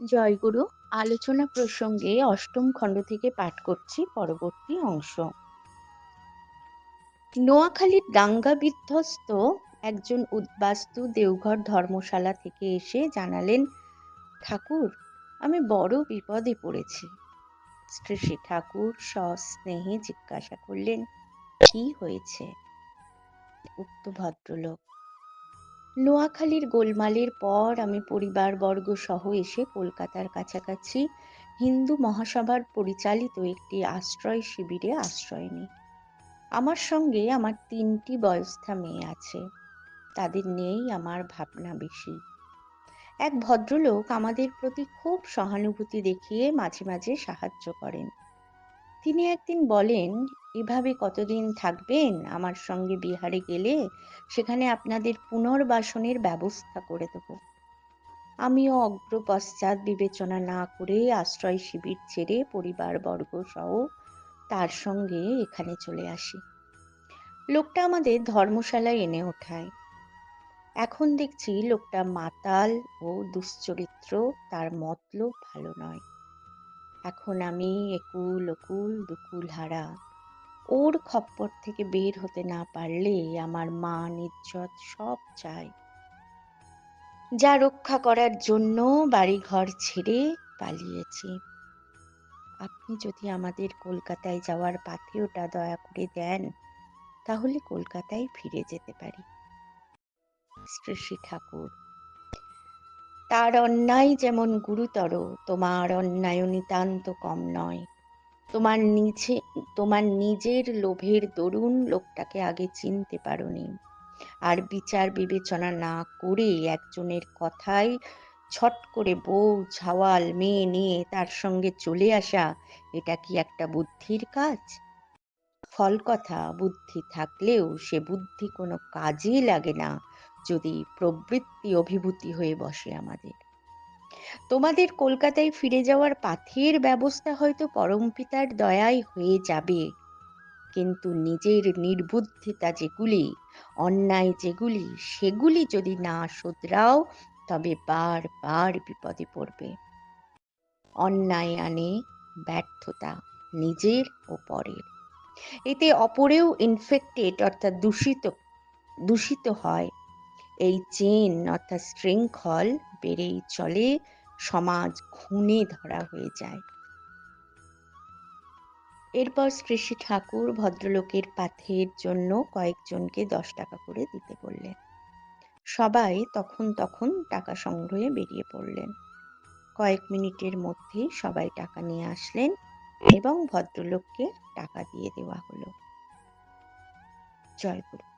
জয়গুরু, আলোচনা প্রসঙ্গে অষ্টম খণ্ড থেকে পাঠ করছি, পরবর্তী অংশ। নোয়াখালীর দাঙ্গা বিধ্বস্ত একজন উদ্বাস্তু দেওঘর ধর্মশালা থেকে এসে জানালেন, ঠাকুর, আমি বড় বিপদে পড়েছি। শ্রী শ্রী ঠাকুর সস্নেহে জিজ্ঞাসা করলেন, কি হয়েছে? উক্ত ভদ্রলোক নোয়াখালীর গোলমালের পর আমি পরিবারবর্গ সহ এসে কলকাতার কাছাকাছি হিন্দু মহাসভার পরিচালিত একটি আশ্রয় শিবিরে আশ্রয় নিই। আমার সঙ্গে আমার তিনটি বয়স্থা মেয়ে আছে। তাদের নিয়েই আমার ভাবনা বেশি। এক ভদ্রলোক আমাদের প্রতি খুব সহানুভূতি দেখিয়ে মাঝে মাঝে সাহায্য করেন। তিনি একদিন বলেন, এভাবে কতদিন থাকবেন? আমার সঙ্গে বিহারে গেলে সেখানে আপনাদের পুনর্বাসনের ব্যবস্থা করে দেব। আমিও অগ্র পশ্চাৎ বিবেচনা না করে আশ্রয় শিবির ছেড়ে পরিবারবর্গ সহ তার সঙ্গে এখানে চলে আসি। লোকটা আমাদের ধর্মশালায় এনে ওঠায়। এখন দেখছি লোকটা মাতাল ও দুশ্চরিত্র, তার মতলব ভালো নয়। এখন আমি একুল ওকুল দুকুল হারা। ওর খপ্পর থেকে বের হতে না পারলে আমার মান, ইজ্জত সব চাই। যা রক্ষা করার জন্য বাড়িঘর ছেড়ে পালিয়েছি। আপনি যদি আমাদের কলকাতায় যাওয়ার পাথেওটা দয়া করে দেন, তাহলে কলকাতায় ফিরে যেতে পারি। শ্রী ঠাকুর। তার অন্যায় যেমন গুরুতর, তোমার অন্যায় নিতান্ত কম নয়। তোমার নিচে, তোমার নিজের লোভের দরুন লোকটাকে আগে চিনতে পারোনি। আর বিচার বিবেচনা না করে একজনের কথায় ছট করে বউ, ছাওয়াল, মেয়ে নিয়ে তার সঙ্গে চলে আসা, এটা কি একটা বুদ্ধির কাজ? ফল কথা, বুদ্ধি থাকলেও সে বুদ্ধি কোনো কাজেই লাগে না। যদি প্রবৃত্তি অভিভূতি হয়ে বসে আমাদের। তোমাদের কলকাতায় ফিরে যাওয়ার পাথের ব্যবস্থা হয়তো পরমপিতার দয়ায় হয়ে যাবে। কিন্তু নিজের নির্বুদ্ধিতা যেগুলি, অন্যায় যেগুলি, সেগুলি যদি না শুধরাও, তবে বার বার বিপদে পড়বে। অন্যায় আনে ব্যর্থতা নিজের ও পরের। এতে অপরেও ইনফেক্টেড অর্থাৎ দূষিত দূষিত হয়। এই চেন অর্থাৎ শৃঙ্খল বেড়েই চলে, সমাজ খুনে ধরা হয়ে যায়। এরপর শ্রী ঠাকুর ভদ্রলোকের পাথের জন্য কয়েকজনকে দশ টাকা করে দিতে বললেন। সবাই তখন তখন টাকা সংগ্রহে বেরিয়ে পড়লেন। কয়েক মিনিটের মধ্যেই সবাই টাকা নিয়ে আসলেন এবং ভদ্রলোককে টাকা দিয়ে দেওয়া হলো। জয়গুরু